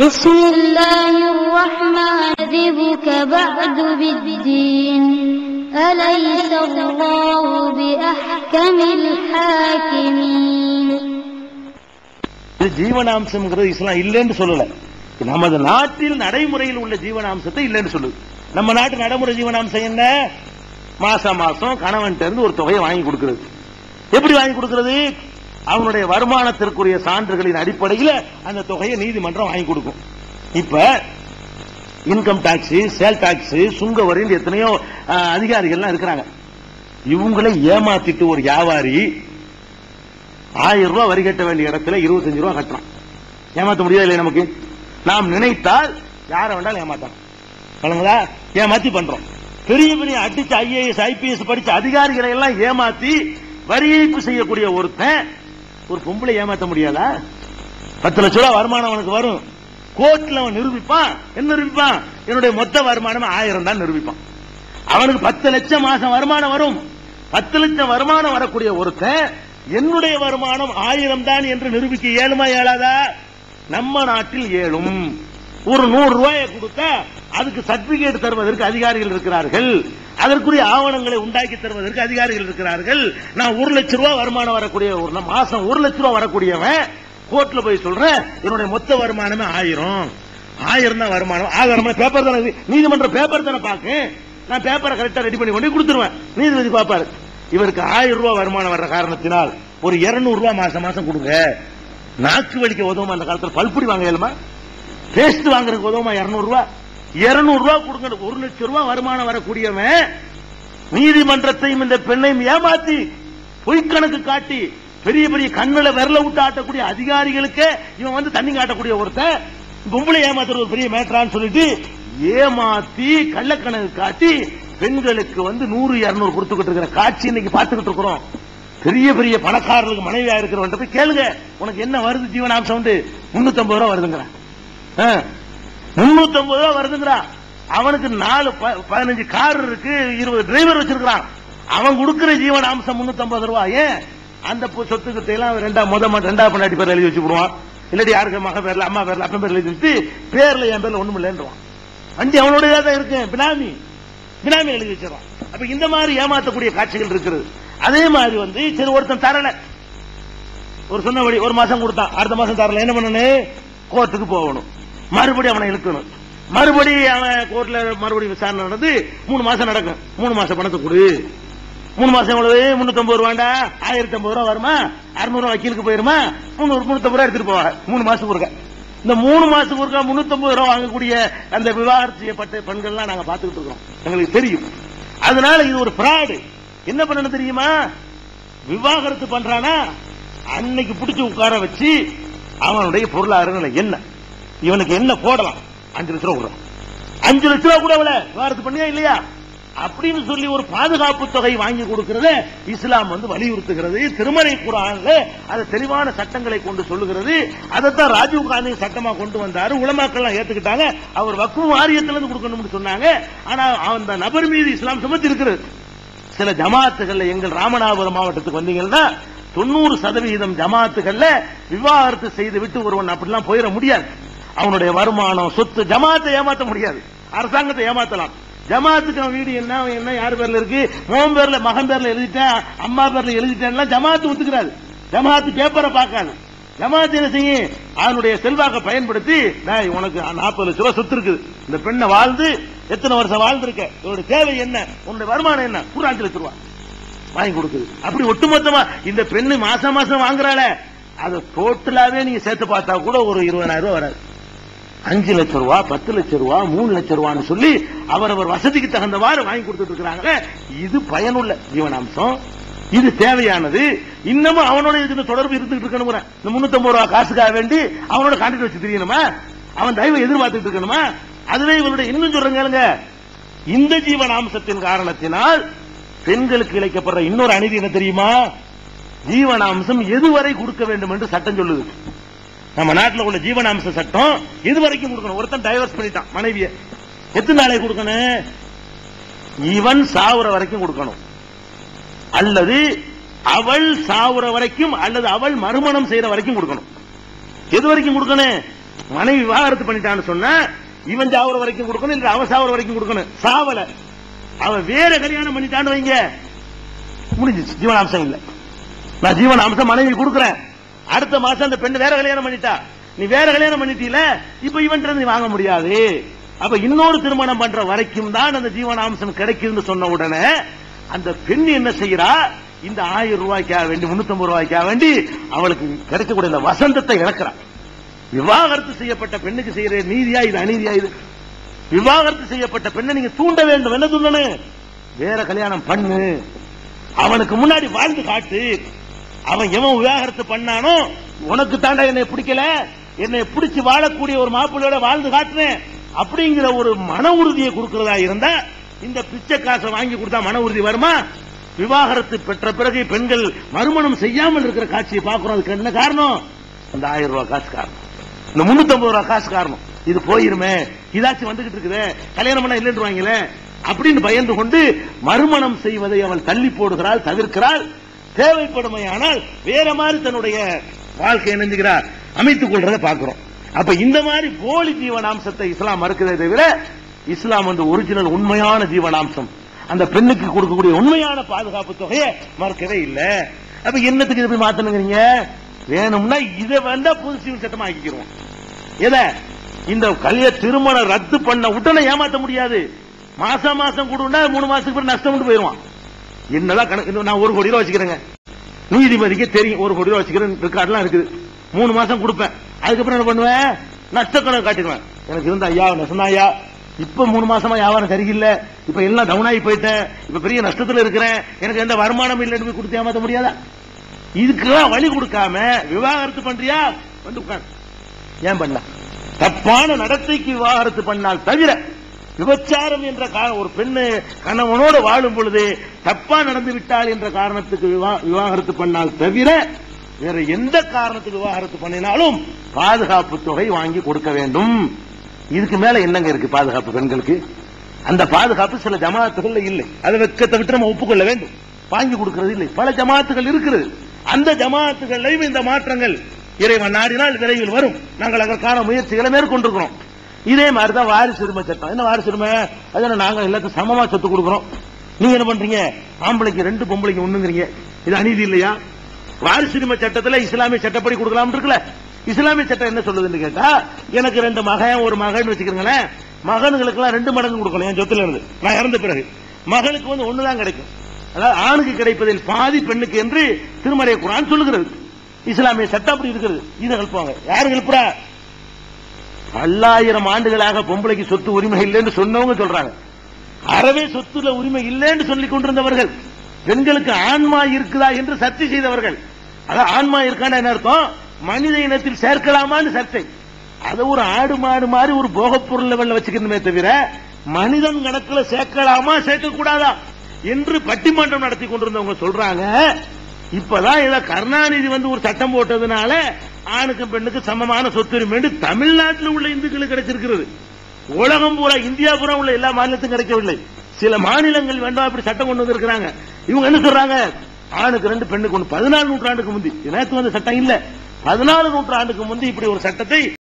بسم الله الرحمن كذبك بعد بالدين أليس الله بأحكم الحاكمين இது ஜீவனாம்சம்ங்கிறது இஸ்லாம் இல்லைன்னு சொல்லல நமது நாட்டில் நடைமுறையில் உள்ள ஜீவனாம்சத்தை இல்லைன்னு சொல்லுது நம்ம நாட்டு நடைமுறை ஜீவனாம்சம் என்ன மாசம் மாசம் கணவன்கிட்ட இருந்து ஒரு தொகையை வாங்கி கொடுக்கிறது எப்படி வாங்கி கொடுக்கிறது அவனுடைய வருமானத்திற்குரிய சான்றுகளின் அடிப்படையில் அந்த தொகையை நீதிமன்றம் வாங்கி கொடுக்கும். இப்ப இன்கம் டாக்ஸ் சேல் டாக்ஸ் சுங்க வரின்னு எத்தனையோ அதிகாரிகள்லாம் இருக்கிறாங்க. இவங்களை ஏமாத்திட்டு ஒரு வியாபாரி ஆயிரம் ரூபாய் வரி கட்ட வேண்டிய இடத்துல இருபத்தஞ்சு ரூபாய் கட்டுறான். ஏமாத்த முடியாது இல்லையா நமக்கு? நாம் நினைத்தால் யாரை வேண்டாலும் ஏமாத்தலாம். சொல்லுங்களா ஏமாத்தி பண்றோம். பெரிய பெரிய அடிச்சு ஐஏஎஸ் ஐபிஎஸ் படிச்ச அதிகாரிகளை எல்லாம் ஏமாத்தி வரி ஏய்ப்பு செய்யக்கூடிய ஒருத்தன் ஒரு பொம்பளை ஏமாத்த முடியாதா? பத்து லட்ச ரூபாய் வருமானம் அவனுக்கு வரும். கோர்ட்ல அவன் நிரூபிப்பான். என்ன நிரூபிப்பான்? என்னுடைய மொத்த வருமானம் ஆயிரம் தான் நிரூபிப்பான். அவனுக்கு பத்து லட்சம் மாசம் வருமானம் வரும். பத்து லட்சம் வருமானம் வரக்கூடிய ஒருத்தன் என்னுடைய வருமானம் ஆயிரம் தான் என்று நிரூபிக்க ஏழுமா ஏழாதா நம்ம நாட்டில் ஏழும். ஒரு நூறு ரூபாயை கொடுத்தா அதுக்கு சர்டிபிகேட் தருவதற்கு அதிகாரிகள் இருக்கிறார்கள். அதற்குரிய ஆவணங்களை உண்டாக்கி தருவதற்கு அதிகாரிகள் இருக்கிறார்கள். நான் ஒரு லட்ச ரூபாய் வருமானம் வரக்கூடிய ஒரு மாசம் ஒரு லட்ச ரூபாய் வரக்கூடியவன் கோர்ட்ல போய் சொல்றேன் என்னுடைய மொத்த வருமானமே ஆயிரம். ஆயிரம் தான் வருமானம். ஆதாரமா பேப்பர் தானே நீதிமன்ற பேப்பர் தானே பாக்கு. நான் பேப்பரை கரெக்டா ரெடி பண்ணி கொண்டு கொடுத்துருவேன். நீதிபதி பாப்பாரு இவருக்கு ஆயிரம் ரூபாய் வருமானம் வர்ற காரணத்தினால் ஒரு 200 ரூபாய் மாசம் மாசம் கொடுங்க. நாக்கு வலிக்க உதவுமா? அந்த காலத்தில் பல்புடி வாங்க இயலுமா? பேஸ்ட் வாங்குறதுக்கு உதவுமா? 200 ரூபாய் 200 ரூபாய் கொடுங்க. ஒரு லட்சம் ரூபாய் வருமானம் வரக்கூடியவன் நீதிமன்றத்தையும் இந்த பெண்ணையும் ஏமாத்தி பொய்க்கணக்கு காட்டி பெரிய பெரிய கண்ணில் விரல விட்டு ஆட்டக்கூடிய அதிகாரிகளுக்கு இவன் வந்து தண்ணி காட்டக்கூடிய ஒருத்தன் பொம்பளை ஏமாத்துறது ஒரு பெரிய மேட்டரான்னு சொல்லிட்டு ஏமாத்தி கள்ளக்கணக்கு காட்டி பெண்களுக்கு வந்து நூறு இருநூறு கொடுத்துக்கிட்டு இருக்கிற காட்சி இன்னைக்கு பார்த்துக்கிட்டு இருக்கிறோம். பெரிய பெரிய பணக்காரர்களுக்கு மனைவியா இருக்கிறவன் போய் கேளுங்க. உனக்கு என்ன வருது ஜீவனாம்சம் வந்து? முன்னூத்தி ஐம்பது ரூபா வருதுங்கிறான். முன்னூத்தி ஐம்பது ரூபா வருதுங்கிறான் அவனுக்கு நாலு ப- பதினஞ்சு கார் இருக்கு இருபது டிரைவர் வச்சிருக்கான் அவன் கொடுக்கிற ஜீவன அம்சம் முன்னூத்தி ஐம்பது ரூபா. ஏன்? அந்த பு- சொத்துக்கத்தை எல்லாம் ரெண்டா முத ரெண்டாம் ரெண்டா பேர் எழுதி வச்சு விடுவான் இல்லாட்டி யாருக்கு மக பேர்ல அம்மா பேர்ல அப்பன் பேர்ல எழுதி வச்சு பேர்ல என் பேர்ல ஒண்ணும் இல்லைன்றான் வண்டி அவனுடைய தான் இருக்கு. பினாமி. பினாமி எழுதி வச்சிடறான் அப்ப இந்த மாதிரி ஏமாத்தக்கூடிய காட்சிகள் இருக்கிறது அதே மாதிரி வந்து சரி ஒருத்தன் தரல. ஒரு சொன்னபடி ஒரு மாசம் கொடுத்தான். அடுத்த மாசம் தரல. என்ன பண்ணனு? கோர்ட்டுக்கு போகணும். மறுபடியும் அவனை இழுக்கணும். மறுபடி அவன் கோர்ட்ல மறுபடியும் விசாரணை நடந்து மூணு மாசம் நடக்கும். மூணு மாசம் பணத்தை கொடு. மூணு மாசம் எவ்வளவு? முன்னூத்தி ஐம்பது ரூபாண்டா? ஆயிரத்தி ஐம்பது ரூபா வருமா? அறுநூறு ரூபா வக்கீலுக்கு போயிருமா? முன்னூறு முன்னூத்தி ரூபா எடுத்துட்டு போவாங்க. மூணு மாசம் ஒருக்க. இந்த மூணு மாசம் ஒருக்கா முன்னூத்தி ஐம்பது ரூபா வாங்கக்கூடிய அந்த விவாகரத்து செய்யப்பட்ட பெண்கள்லாம் நாங்க பார்த்துக்கிட்டு இருக்கோம் எங்களுக்கு தெரியும். அதனால இது ஒரு ஃப்ராடு என்ன பண்ணணும் தெரியுமா? விவாகரத்து பண்றானா? அன்னைக்கு பிடிச்சு உட்கார வச்சு அவனுடைய பொருளாதார நிலை என்ன? இவனுக்கு என்ன போடலாம்? அஞ்சு லட்ச ரூபா கொடுறான் அஞ்சு லட்ச ரூபா கூட விவகாரத்து பண்ணியா இல்லையா? அப்படின்னு சொல்லி ஒரு பாதுகாப்பு தொகை வாங்கி கொடுக்கிறது இஸ்லாம் வந்து வலியுறுத்துகிறது திருமலை குரான்ல அது தெளிவான சட்டங்களை கொண்டு சொல்லுகிறது. அதைத்தான் ராஜீவ் காந்தி சட்டமா கொண்டு வந்தாரு. உலமாக்கள் எல்லாம் ஏத்துக்கிட்டாங்க. அவர் வக்கு வாரியத்திலிருந்து கொடுக்கணும்னு சொன்னாங்க. ஆனா அந்த நபர் மீது இஸ்லாம் சுமத்தி இருக்கிறது சில ஜமாத்துகள்ல எங்கள் ராமநாதபுரம் மாவட்டத்துக்கு வந்தீங்கன்னா தொண்ணூறு சதவிகிதம் ஜமாத்துகள்ல விவாகரத்து செய்து விட்டு ஒருவன் அப்படிலாம் போயிட முடியாது. அவனுடைய வருமானம் சொத்து ஜமாத்தை ஏமாத்த முடியாது. அரசாங்கத்தை ஏமாத்தலாம். ஜமாத்துக்கு அவன் வீடு என்ன அவன் என்ன யார் பேர்ல இருக்கு மோம் பேர்ல மகன் பேர்ல எழுதிட்டேன் அம்மா பேர்ல எழுதிட்டேன் ஜமாத்து ஒத்துக்கிறாரு. ஜமாத்து பேப்பரை பார்க்காது ஜமாத்து என்ன செய்யும்? அவனுடைய செல்வாக்கை பயன்படுத்தி நான் உனக்கு நாற்பது லட்ச ரூபாய் சொத்து இருக்குது. இந்த பெண்ணை வாழ்ந்து எத்தனை வருஷம் வாழ்ந்திருக்க? இவருடைய தேவை என்ன? உன்னுடைய வருமானம் என்ன? கூட அஞ்சு லட்ச ரூபாய் வாங்கி கொடுக்குது அப்படி ஒட்டுமொத்தமா இந்த பெண்ணு மாசம் மாசம் வாங்குறாள. அதை டோட்டலாவே நீங்க சேர்த்து பார்த்தா கூட ஒரு இருபதாயிரம் ரூபாய் வராது. அஞ்சு லட்சம் ரூபா பத்து லட்சம் ரூபா மூணு லட்சம் ரூபான்னு சொல்லி அவரவர் வசதிக்கு தகுந்தவாறு வாங்கி கொடுத்துட்டு இருக்கிறாங்க இது பயனுள்ள ஜீவனாம்சம். இது தேவையானது. இன்னமும் அவனோட இதுக்கு தொடர்பு இருந்துகிட்டு இருக்கணும் இந்த முன்னூத்தி ரூபா காசுக்காக வேண்டி அவனோட கான்டாக்ட் வச்சு தெரியணுமா அவன் தயவு எதிர்பார்த்துட்டு இருக்கணுமா? அதுவே இவருடைய இன்னும் சொல்றேங்க இந்த ஜீவனாம்சத்தின் காரணத்தினால் பெண்களுக்கு இழைக்கப்படுற இன்னொரு அநீதி என்ன தெரியுமா? ஜீவனாம்சம் எதுவரை கொடுக்க வேண்டும் என்று சட்டம் சொல்லுது. நம்ம நாட்டில் உள்ள ஜீவனாம்ச சட்டம் இது வரைக்கும் கொடுக்கணும். ஒருத்தன் டைவர்ஸ் பண்ணிட்டான் மனைவியை. எத்தனை நாளை கொடுக்கணும்? இவன் சாவுற வரைக்கும் கொடுக்கணும். அல்லது அவள் சாவுற வரைக்கும் அல்லது அவள் மறுமணம் செய்யற வரைக்கும் கொடுக்கணும். எது வரைக்கும் கொடுக்கணும்? மனைவி விவாகரத்து பண்ணிட்டான்னு சொன்னா இவன் சாவுற வரைக்கும் கொடுக்கணும் இல்ல அவ சாவுற வரைக்கும் கொடுக்கணும். சாவல. அவன் வேற கல்யாணம் பண்ணிட்டான்னு வைங்க. முடிஞ்சிச்சு. ஜீவனாம்சம் இல்ல. நான் ஜீவனாம்சம் மனைவி கொடுக்குறேன். அடுத்த மாசம் அந்த பெண் வேற கல்யாணம் பண்ணிட்டா. நீ வேற கல்யாணம் பண்ணிட்டீல? இப்ப இவன் நீ வாங்க முடியாது. அப்ப இன்னொரு திருமணம் பண்ற வரைக்கும் தான் அந்த ஜீவனாம்சம் கிடைக்குதுன்னு சொன்ன உடனே அந்த பெண் என்ன செய்யறா? இந்த ஆயிரம் ரூபாய்க்காக வேண்டி முன்னூத்தி ரூபாய்க்காக வேண்டி அவளுக்கு கிடைக்கக்கூடிய இந்த வசந்தத்தை இழக்கிறான் விவாகரத்து செய்யப்பட்ட பெண்ணுக்கு செய்யற நீதியா? இது அநீதியா? இது விவாகரத்து செய்யப்பட்ட பெண்ணை நீங்க தூண்ட வேண்டும். என்ன சொல்லணும் வேற கல்யாணம் பண்ணு. அவனுக்கு முன்னாடி வாழ்ந்து காட்டு. அவன் எவன் விவாகரத்து பண்ணானோ உனக்கு தாண்டா என்னை பிடிக்கல? என்னை பிடிச்சு வாழக்கூடிய ஒரு மாப்பிள்ளையோட வாழ்ந்து காட்டுறேன் அப்படிங்கிற ஒரு மன உறுதியை கொடுக்கிறதா இருந்தா இந்த பிச்சை காசை வாங்கி கொடுத்தா மன உறுதி வருமா? விவாகரத்து பெற்ற பிறகு பெண்கள் மறுமணம் செய்யாமல் இருக்கிற காட்சியை பார்க்கிறோம் அதுக்கு என்ன காரணம்? அந்த ஆயிரம் ரூபாய் காசு காரணம். இந்த முன்னூத்தி ரூபாய் காசு காரணம். இது போயிருமே இதாச்சும் வந்துகிட்டு இருக்குது கல்யாணம் பண்ண இல்லைன்றுவாங்களே அப்படின்னு பயந்து கொண்டு மறுமணம் செய்வதை அவள் தள்ளி போடுகிறாள் தவிர்க்கிறாள். தேவைப்படுமையானால் வேற மாதிரி தன்னுடைய வாழ்க்கை இணைஞ்சுகிறார் அமைத்துக் கொள்றதை பார்க்கிறோம். அப்ப இந்த மாதிரி போலி ஜீவனாம்சத்தை இஸ்லாம் மறுக்கிறதே தவிர இஸ்லாம் வந்து ஒரிஜினல் உண்மையான ஜீவனாம்சம். அந்த பெண்ணுக்கு கொடுக்கக்கூடிய உண்மையான பாதுகாப்பு தொகையை மறுக்கவே இல்லை. அப்ப என்னத்துக்கு இதை போய் மாத்தணுங்கிறீங்க? வேணும்னா இதை வந்தா புது சிவில் சட்டம் ஆக்கிக்கிறோம். எதை? இந்த கல்ய திருமணம் ரத்து பண்ண உடனே ஏமாத்த முடியாது. மாசம் மாசம் கொடுன்னா மூணு மாசத்துக்கு பிறகு நஷ்டம் கொண்டு போயிருவான் என்னதான் கணக்கு? இந்த நான் ஒரு கோடி ரூபா வச்சுக்கிறேங்க. நீதிபதிக்கு தெரியும் ஒரு கோடி ரூபா வச்சுக்கிறேன். ரெக்கார்ட்லாம் இருக்குது. மூணு மாசம் கொடுப்பேன். அதுக்கப்புறம் என்ன பண்ணுவேன்? நஷ்ட கணக்கு காட்டிடுவேன். எனக்கு இருந்த ஐயா நஷ்டம் ஐயா இப்ப மூணு மாசமா வியாபாரம் சரியில்லை. இப்ப எல்லாம் டவுன் ஆகி போயிட்டேன். இப்ப பெரிய நஷ்டத்துல இருக்கிறேன். எனக்கு எந்த வருமானம் இல்லைன்னு போய் கொடுத்து ஏமாத்த முடியாதா? இதுக்கெல்லாம் வழி கொடுக்காம விவாகரத்து பண்றியா? வந்து உட்கார். ஏன் பண்ண தப்பான நடத்தைக்கு விவாகரத்து பண்ணால் தவிர விபச்சாரம் என்ற காரணம் ஒரு பெண்ணு கணவனோடு வாழும் பொழுது தப்பா நடந்து விட்டாள் என்ற காரணத்துக்கு விவா- விவாகரத்து பண்ணால் தவிர வேற எந்த காரணத்துக்கு விவாகரத்து பண்ணினாலும் பாதுகாப்பு தொகை வாங்கி கொடுக்க வேண்டும். இதுக்கு மேல என்னங்க இருக்கு பாதுகாப்பு பெண்களுக்கு? அந்த பாதுகாப்பு சில ஜமாத்துகள்ல இல்லை. அதை வெக்கத்தை விட்டு நம்ம ஒப்புக்கொள்ள வேண்டும். வாங்கி கொடுக்கிறது இல்லை. பல ஜமாத்துகள் இருக்கிறது. அந்த ஜமாத்துகளையும் இந்த மாற்றங்கள் இறைவன் நாடினால் விரைவில் வரும். நாங்கள் அதற்கான முயற்சிகளை மேற்கொண்டிருக்கிறோம். இதே மாதிரிதான் வாரிசு உரிமை சட்டம். என்ன வாரிசு உரிமை அதனால நாங்க எல்லாத்துக்கும் சமமா சொத்து கொடுக்குறோம். நீங்க என்ன பண்றீங்க? ஆம்பளைக்கு ரெண்டு பொம்பளைக்கு ஒண்ணுங்கிறீங்க. இது அநீதி இல்லையா? வாரிசு உரிமை சட்டத்துல இஸ்லாமிய சட்டப்படி கொடுக்கலாம் இருக்குல்ல. இஸ்லாமிய சட்டம் என்ன சொல்லுதுன்னு கேட்டா எனக்கு ரெண்டு மகன் ஒரு மகன் வச்சுக்கிறீங்களேன் மகனுங்களுக்கு எல்லாம் ரெண்டு மடங்கு கொடுக்கணும் என் சொத்துல இருந்து. நான் இறந்த பிறகு. மகனுக்கு வந்து ஒண்ணுதான் கிடைக்கும். அதாவது ஆணுக்கு கிடைப்பதில் பாதி பெண்ணுக்கு என்று திருமறை குரான் சொல்லுகிறது. இஸ்லாமிய சட்டம் அப்படி இருக்கிறது இதை எழுப்புவாங்க யாரு எழுப்புறா பல்லாயிரம் ஆண்டுகளாக பொம்பளைக்கு சொத்து உரிமை இல்லைன்னு சொன்னவங்க சொல்றாங்க. அறவே சொத்துல உரிமை இல்லைன்னு சொல்லிக் கொண்டிருந்தவர்கள். பெண்களுக்கு ஆன்மா இருக்குதா என்று சர்ச்சை செய்தவர்கள். அதான் ஆன்மா இருக்கான என்ன அர்த்தம்? மனித இனத்தில் சேர்க்கலாமான்னு சர்ச்சை. அதை ஒரு ஆடு மாடு மாதிரி ஒரு போகப் பொருள் லெவல்ல வச்சுக்கணுமே தவிர மனிதன் கணக்கில் சேர்க்கலாமா சேர்க்க கூடாதா என்று பட்டிமன்றம் நடத்தி கொண்டிருந்தவங்க சொல்றாங்க. இப்பதான் ஏதோ கருணாநிதி வந்து ஒரு சட்டம் போட்டதுனால ஆணுக்கும் பெண்ணுக்கு சமமான சொத்துரிமை தமிழ்நாட்டில் உள்ள இந்துக்களுக்கு கிடைச்சிருக்கிறது. உலகம் பூரா இந்தியா பூரா உள்ள எல்லா மாநிலத்துக்கும் கிடைக்கவில்லை. சில மாநிலங்கள் வேண்டாம் இப்படி சட்டம் கொண்டு வந்திருக்கிறாங்க. இவங்க என்ன சொல்றாங்க? ஆணுக்கு ரெண்டு பெண்ணுக்கு ஒன்று பதினாலு நூற்றாண்டுக்கு முந்தி. நேற்று வந்து வந்த சட்டம் இல்ல. பதினாலு நூற்றாண்டுக்கு முந்தி இப்படி ஒரு சட்டத்தை